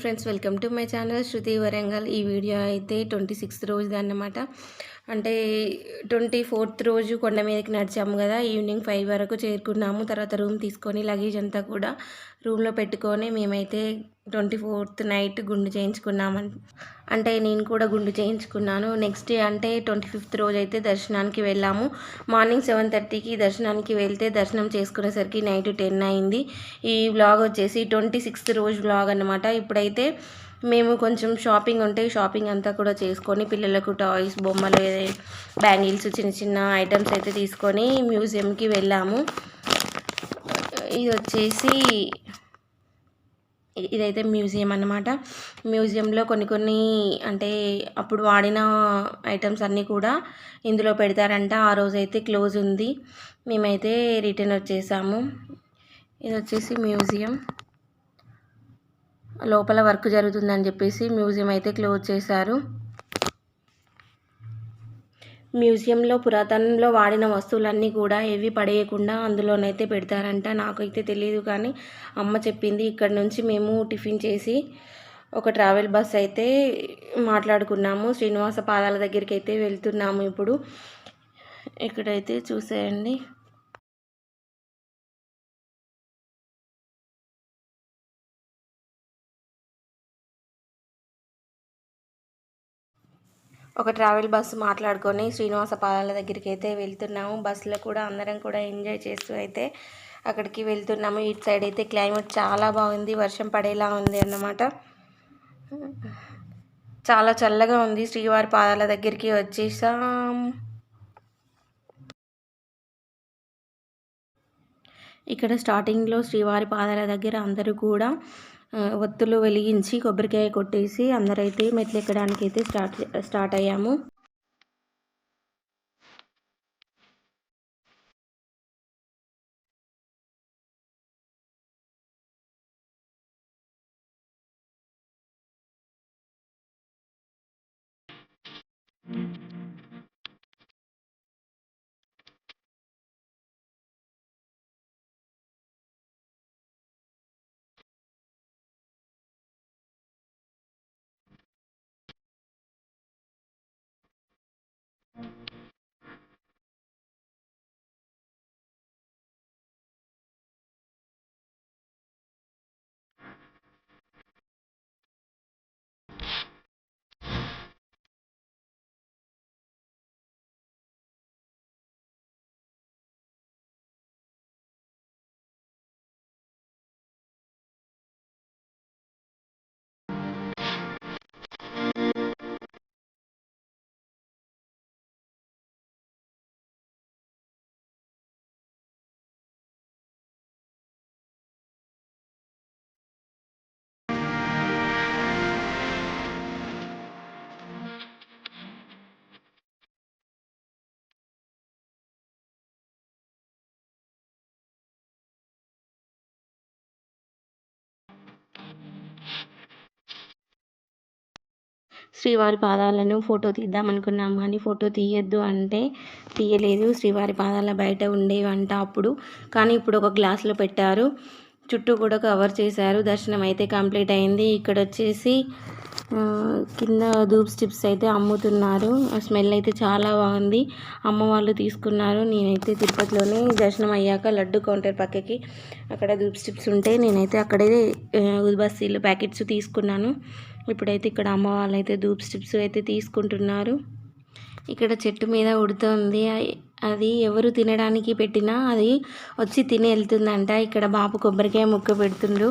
Morning friends welcome to my channel Shruti Warangal ఈ video అయితే twenty sixth రోజుది అన్నమాట అంటే ట్వంటీ ఫోర్త్ రోజు కొండ మీదకి నడిచాము కదా ఈవినింగ్ ఫైవ్ వరకు చేరుకున్నాము. తర్వాత రూమ్ తీసుకొని లగేజ్ అంతా కూడా రూమ్లో పెట్టుకొని మేమైతే ట్వంటీ ఫోర్త్ నైట్ గుండు చేయించుకున్నాం అంటే నేను కూడా గుండు చేయించుకున్నాను. నెక్స్ట్ డే అంటే ట్వంటీ ఫిఫ్త్ రోజు అయితే దర్శనానికి వెళ్ళాము. మార్నింగ్ సెవెన్ థర్టీకి దర్శనానికి వెళ్తే దర్శనం చేసుకునేసరికి నైట్ టెన్ అయింది. ఈ వ్లాగ్ వచ్చేసి ట్వంటీ సిక్స్త్ రోజు వ్లాగ్ అనమాట ఇప్పుడైతే మేము కొంచెం షాపింగ్ ఉంటే షాపింగ్ అంతా కూడా చేసుకొని పిల్లలకు టాయ్స్ బొమ్మలు బ్యాంగిల్స్ చిన్న చిన్న ఐటమ్స్ అయితే తీసుకొని మ్యూజియంకి వెళ్ళాము. ఇది వచ్చేసి ఇదైతే మ్యూజియం అన్నమాట. మ్యూజియంలో కొన్ని కొన్ని అంటే అప్పుడు వాడిన ఐటమ్స్ అన్నీ కూడా ఇందులో పెడతారంట. ఆ రోజు అయితే క్లోజ్ ఉంది. మేమైతే రిటర్న్ వచ్చేసాము. ఇది వచ్చేసి మ్యూజియం. లోపల వర్క్ జరుగుతుందని చెప్పేసి మ్యూజియం అయితే క్లోజ్ చేశారు. మ్యూజియంలో పురాతనంలో వాడిన వస్తువులన్నీ కూడా ఏవి పడేయకుండా అందులోనైతే పెడతారంట. నాకైతే తెలియదు కానీ అమ్మ చెప్పింది ఇక్కడ నుంచి మేము టిఫిన్ చేసి ఒక ట్రావెల్ బస్ అయితే మాట్లాడుకున్నాము. శ్రీనివాస పాదాల దగ్గరికి అయితే వెళ్తున్నాము ఇప్పుడు. ఇక్కడైతే చూసేయండి. ఒక ట్రావెల్ బస్సు మాట్లాడుకొని శ్రీనివాస పాదాల దగ్గరికి అయితే వెళ్తున్నాము బస్సులో కూడా అందరం కూడా ఎంజాయ్ చేస్తూ అయితే అక్కడికి వెళ్తున్నాము. ఇటు సైడ్ అయితే క్లైమేట్ చాలా బాగుంది. వర్షం పడేలా ఉంది అన్నమాట. చాలా చల్లగా ఉంది. శ్రీవారి పాదాల దగ్గరికి వచ్చేసాం. ఇక్కడ స్టార్టింగ్లో శ్రీవారి పాదాల దగ్గర అందరూ కూడా ఒత్తులు వెలిగించి కొబ్బరికాయ కొట్టేసి అందరైతే మెట్లు ఎక్కడానికి అయితే స్టార్ట్ స్టార్ట్ అయ్యాము. శ్రీవారి పాదాలను ఫోటో తీద్దాం అనుకున్నాం కానీ ఫోటో తీయొద్దు అంటే తీయలేదు. శ్రీవారి పాదాల బయట ఉండేవంట అప్పుడు. కానీ ఇప్పుడు ఒక గ్లాస్లో పెట్టారు. చుట్టూ కూడా కవర్ చేశారు. దర్శనం అయితే కంప్లీట్ అయింది. ఇక్కడ వచ్చేసి కింద ధూప్ స్టిప్స్ అయితే అమ్ముతున్నారు. ఆ స్మెల్ అయితే చాలా బాగుంది. అమ్మ వాళ్ళు తీసుకున్నారు. నేనైతే తిరుపతిలోనే దర్శనం అయ్యాక లడ్డు కౌంటర్ పక్కకి అక్కడ ధూప్ స్టిప్స్ ఉంటే నేనైతే అక్కడే ఉద్బస్తీలు ప్యాకెట్స్ తీసుకున్నాను. ఇప్పుడైతే ఇక్కడ అమ్మ వాళ్ళైతే ధూప్ స్టిప్స్ అయితే తీసుకుంటున్నారు. ఇక్కడ చెట్టు మీద ఉడుతుంది. అది ఎవరు తినడానికి పెట్టినా అది వచ్చి తిని వెళ్తుందంట. ఇక్కడ బాబు కొబ్బరికాయ ముక్క పెడుతుండ్రు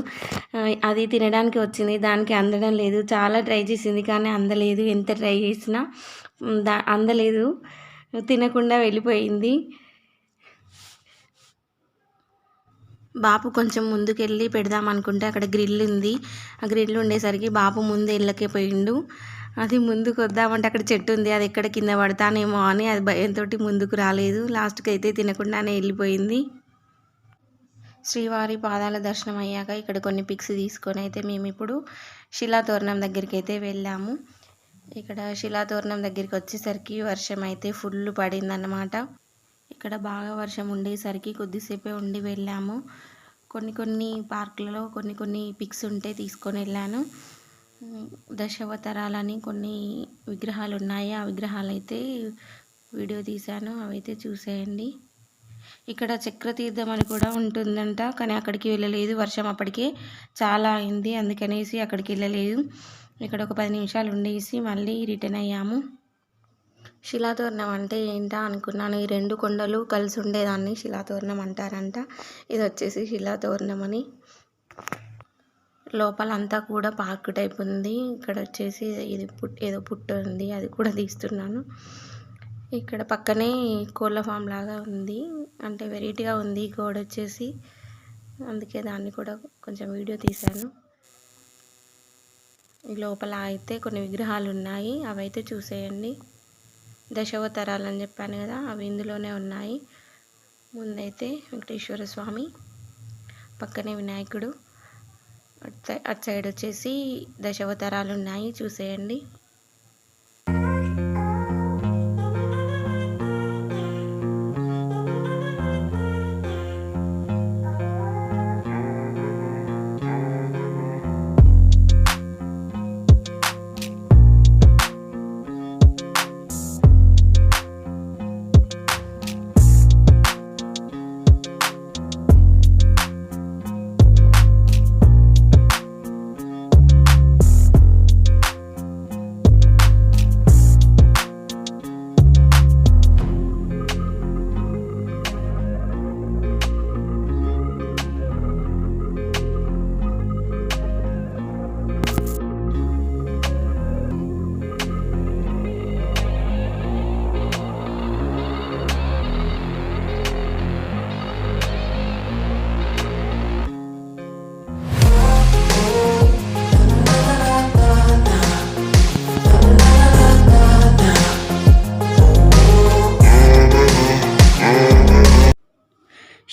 అది తినడానికి వచ్చింది. దానికి అందడం లేదు. చాలా ట్రై చేసింది కానీ అందలేదు. ఎంత ట్రై చేసినా దా అందలేదు. తినకుండా వెళ్ళిపోయింది. బాపు కొంచెం ముందుకెళ్ళి పెడదాం అనుకుంటే అక్కడ గ్రిల్ ఉంది. ఆ గ్రిల్ ఉండేసరికి బాపు ముందు వెళ్ళకే పోయిండు. అది ముందుకు వద్దామంటే అక్కడ చెట్టు ఉంది. అది ఎక్కడ కింద పడతానేమో అని అది భయంతో ముందుకు రాలేదు. లాస్ట్కి అయితే తినకుండానే వెళ్ళిపోయింది. శ్రీవారి పాదాల దర్శనం అయ్యాక ఇక్కడ కొన్ని పిక్స్ తీసుకొని అయితే మేము ఇప్పుడు శిలాతోరణం దగ్గరికి అయితే వెళ్ళాము. ఇక్కడ శిలాతోరణం దగ్గరికి వచ్చేసరికి వర్షం అయితే ఫుల్ పడిందన్నమాట. ఇక్కడ బాగా వర్షం ఉండేసరికి కొద్దిసేపే ఉండి వెళ్ళాము. కొన్ని కొన్ని పార్కులలో కొన్ని కొన్ని పిక్స్ ఉంటే తీసుకొని వెళ్ళాను. దశావతారాలని కొన్ని విగ్రహాలు ఉన్నాయి. ఆ విగ్రహాలు అయితే వీడియో తీశాను. అవైతే చూసేయండి. ఇక్కడ చక్రతీర్థం అని కూడా ఉంటుందంట. కానీ అక్కడికి వెళ్ళలేదు. వర్షం అప్పటికే చాలా అయింది. అందుకనేసి అక్కడికి వెళ్ళలేదు. ఇక్కడ ఒక పది నిమిషాలు ఉండేసి మళ్ళీ రిటర్న్ అయ్యాము. శిలాతోరణం అంటే ఏంటా అనుకున్నాను. ఈ రెండు కొండలు కలిసి ఉండేదాన్ని శిలాతోరణం అంటారంట. ఇది వచ్చేసి శిలాతోరణం అని. లోపల అంతా కూడా పార్క్ టైప్ ఉంది. ఇక్కడ వచ్చేసి ఇది పుట్ ఏదో పుట్ట ఉంది. అది కూడా తీస్తున్నాను. ఇక్కడ పక్కనే కోళ్ళ ఫామ్ లాగా ఉంది. అంటే వెరైటీగా ఉంది ఈ వచ్చేసి. అందుకే దాన్ని కూడా కొంచెం వీడియో తీశాను. లోపల అయితే కొన్ని విగ్రహాలు ఉన్నాయి. అవైతే చూసేయండి. దశావతారాలు అని చెప్పాను కదా అవి ఇందులోనే ఉన్నాయి. ముందైతే వెంకటేశ్వర స్వామి పక్కనే వినాయకుడు. అటు అటు సైడ్ వచ్చేసి దశావతారాలు ఉన్నాయి. చూసేయండి.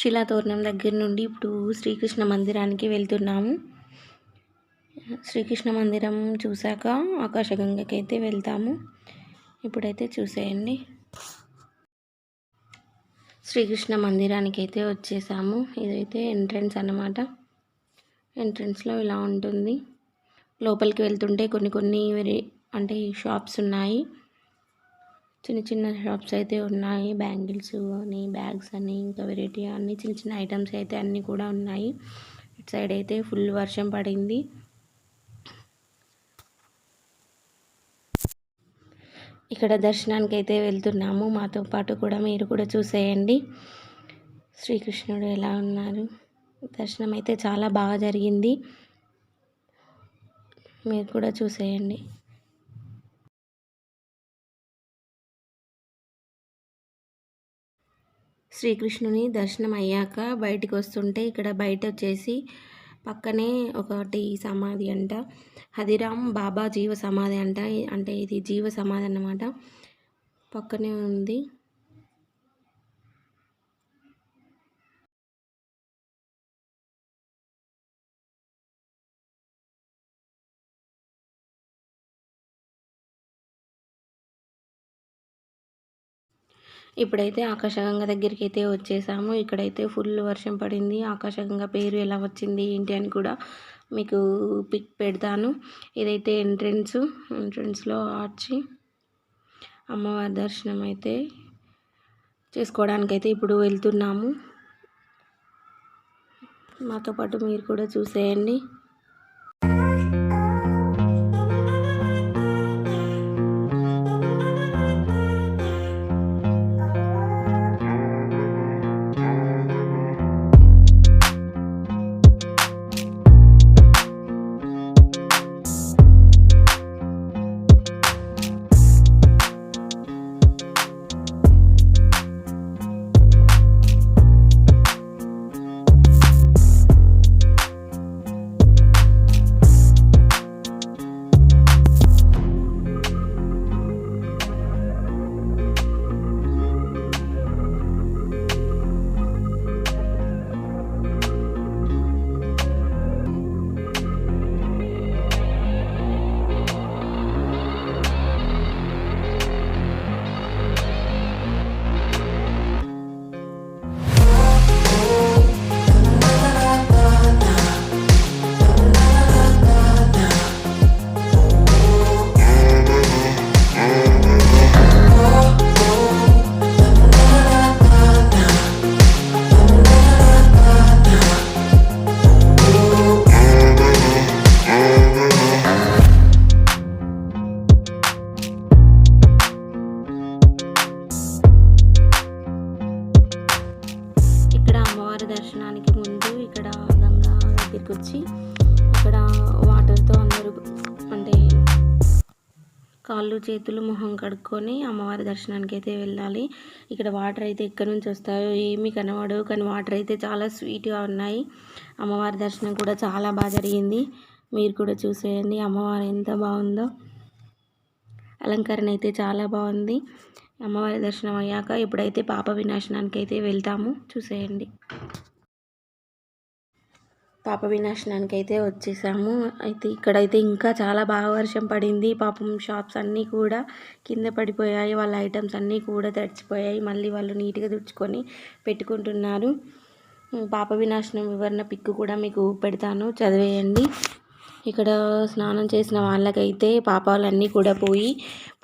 శిలాతోరణం దగ్గర నుండి ఇప్పుడు శ్రీకృష్ణ మందిరానికి వెళ్తున్నాము. శ్రీకృష్ణ మందిరం చూశాక ఆకాశగంగకి అయితే వెళ్తాము. ఇప్పుడైతే చూసేయండి. శ్రీకృష్ణ మందిరానికి అయితే వచ్చేసాము. ఇదైతే ఎంట్రన్స్ అన్నమాట. ఎంట్రన్స్లో ఇలా ఉంటుంది. లోపలికి వెళ్తుంటే కొన్ని కొన్ని వెరీ అంటే షాప్స్ ఉన్నాయి. చిన్న చిన్న షాప్స్ అయితే ఉన్నాయి. బ్యాంగిల్స్ అని బ్యాగ్స్ అని ఇంకా వెరైటీ అన్ని చిన్న చిన్న ఐటమ్స్ అయితే అన్నీ కూడా ఉన్నాయి. ఇటు సైడ్ అయితే ఫుల్ వర్షం పడింది. ఇక్కడ దర్శనానికి అయితే వెళ్తున్నాము. మాతో పాటు కూడా మీరు కూడా చూసేయండి. శ్రీకృష్ణుడు ఎలా ఉన్నారు? దర్శనం అయితే చాలా బాగా జరిగింది. మీరు కూడా చూసేయండి. శ్రీకృష్ణుని దర్శనం అయ్యాక బయటికి వస్తుంటే ఇక్కడ బయట వచ్చేసి పక్కనే ఒకటి సమాధి అంట. హదిరామ్ బాబా జీవ సమాధి అంట. అంటే ఇది జీవ సమాధి అన్నమాట. పక్కనే ఉంది. ఇప్పుడైతే ఆకాశగంగ దగ్గరికి అయితే వచ్చేసాము. ఇక్కడైతే ఫుల్ వర్షం పడింది. ఆకాశగంగ పేరు ఎలా వచ్చింది ఏంటి అని కూడా మీకు పిక్ పెడతాను. ఇదైతే ఎంట్రెన్స్. ఎంట్రెన్స్లో ఆర్చి అమ్మవారి దర్శనం అయితే చేసుకోవడానికైతే ఇప్పుడు వెళ్తున్నాము. మాతో పాటు మీరు కూడా చూసేయండి. చేతులు మొహం కడుక్కొని అమ్మవారి దర్శనానికి అయితే వెళ్ళాలి. ఇక్కడ వాటర్ అయితే ఎక్కడి నుంచి వస్తాయో ఏమీ కనబడవు కానీ వాటర్ అయితే చాలా స్వీట్గా ఉన్నాయి. అమ్మవారి దర్శనం కూడా చాలా బాగా జరిగింది. మీరు కూడా చూసేయండి అమ్మవారు ఎంత బాగుందో. అలంకరణ అయితే చాలా బాగుంది. అమ్మవారి దర్శనం అయ్యాక ఇప్పుడైతే పాప వినాశనానికి అయితే వెళ్తాము చూసేయండి. పాప వినాశనానికి అయితే వచ్చేసాము. అయితే ఇక్కడైతే ఇంకా చాలా బాగా వర్షం పడింది. పాపం షాప్స్ అన్నీ కూడా కింద పడిపోయాయి. వాళ్ళ ఐటమ్స్ అన్నీ కూడా తడిచిపోయాయి. మళ్ళీ వాళ్ళు నీట్గా తుడుచుకొని పెట్టుకుంటున్నారు. పాప వినాశనం వివరణ పిక్ కూడా మీకు పెడతాను. చదివేయండి. ఇక్కడ స్నానం చేసిన వాళ్ళకైతే పాపాలన్నీ కూడా పోయి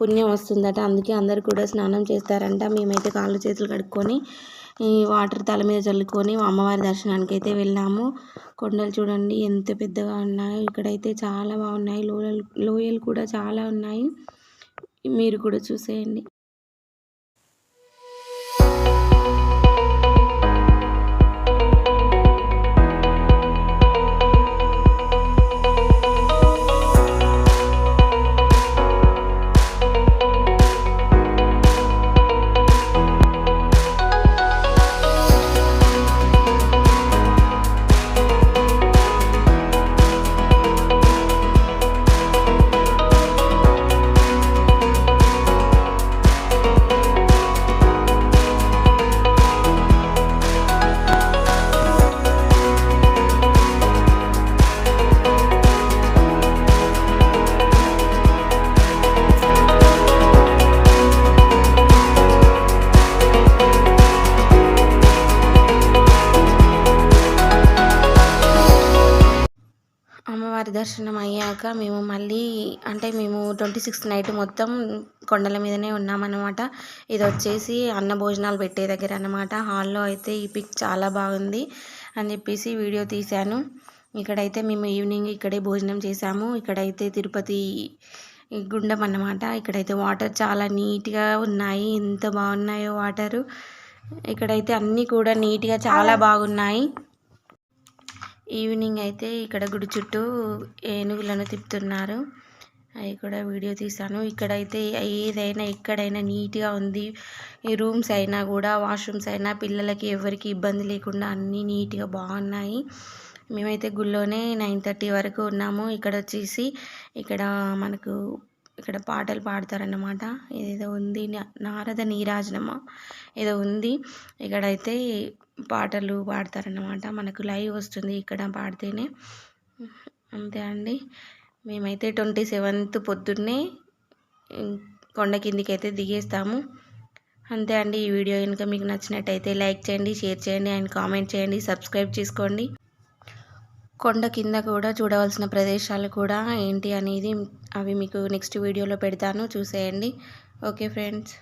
పుణ్యం వస్తుందట. అందుకే అందరు కూడా స్నానం చేస్తారంట. మేమైతే కాళ్ళు చేతులు కడుక్కొని ఈ వాటర్ తల మీద చల్లుకొని అమ్మవారి దర్శనానికి అయితే వెళ్ళాము. కొండలు చూడండి ఎంత పెద్దగా ఉన్నాయో. ఇక్కడైతే చాలా బాగున్నాయి. లోయలు లోయలు కూడా చాలా ఉన్నాయి. మీరు కూడా చూసేయండి. అమ్మవారి దర్శనం అయ్యాక మేము మళ్ళీ అంటే మేము ట్వంటీ సిక్స్త్ నైట్ మొత్తం కొండల మీదనే ఉన్నామన్నమాట. ఇది వచ్చేసి అన్న భోజనాలు పెట్టే దగ్గర అన్నమాట. హాల్లో అయితే ఈ పిక్ చాలా బాగుంది అని చెప్పేసి వీడియో తీశాను. ఇక్కడైతే మేము ఈవినింగ్ ఇక్కడే భోజనం చేసాము ఇక్కడైతే తిరుపతి గుండం అన్నమాట. ఇక్కడైతే వాటర్ చాలా నీట్గా ఉన్నాయి. ఎంత బాగున్నాయో వాటరు. ఇక్కడైతే అన్నీ కూడా నీట్గా చాలా బాగున్నాయి. ఈవినింగ్ అయితే ఇక్కడ గుడి చుట్టూ ఏనుగులను తిప్పుతున్నారు. అవి కూడా వీడియో తీశాను. ఇక్కడైతే ఏదైనా ఎక్కడైనా నీట్గా ఉంది. ఈ రూమ్స్ అయినా కూడా వాష్రూమ్స్ అయినా పిల్లలకి ఎవరికి ఇబ్బంది లేకుండా అన్నీ నీట్గా బాగున్నాయి. మేమైతే గుళ్ళోనే నైన్ థర్టీ వరకు ఉన్నాము. ఇక్కడ వచ్చేసి ఇక్కడ మనకు ఇక్కడ పాటలు పాడతారన్నమాట. ఏదో ఉంది నారద నీరాజనమా? ఏదో ఉంది. ఇక్కడైతే పాటలు పాడతారన్నమాట. మనకు లైవ్ వస్తుంది ఇక్కడ పాడితేనే. అంతే అండి. మేమైతే ట్వంటీ సెవెంత్ పొద్దున్నే కొండ కిందికి అయితే దిగేస్తాము. అంతే అండి ఈ వీడియో కనుక మీకు నచ్చినట్టయితే లైక్ చేయండి షేర్ చేయండి అండ్ కామెంట్ చేయండి సబ్స్క్రైబ్ చేసుకోండి. కొండ కింద కూడా చూడవలసిన ప్రదేశాలు కూడా ఏంటి అనేది అవి మీకు నెక్స్ట్ వీడియోలో పెడతాను. చూసేయండి. Okay friends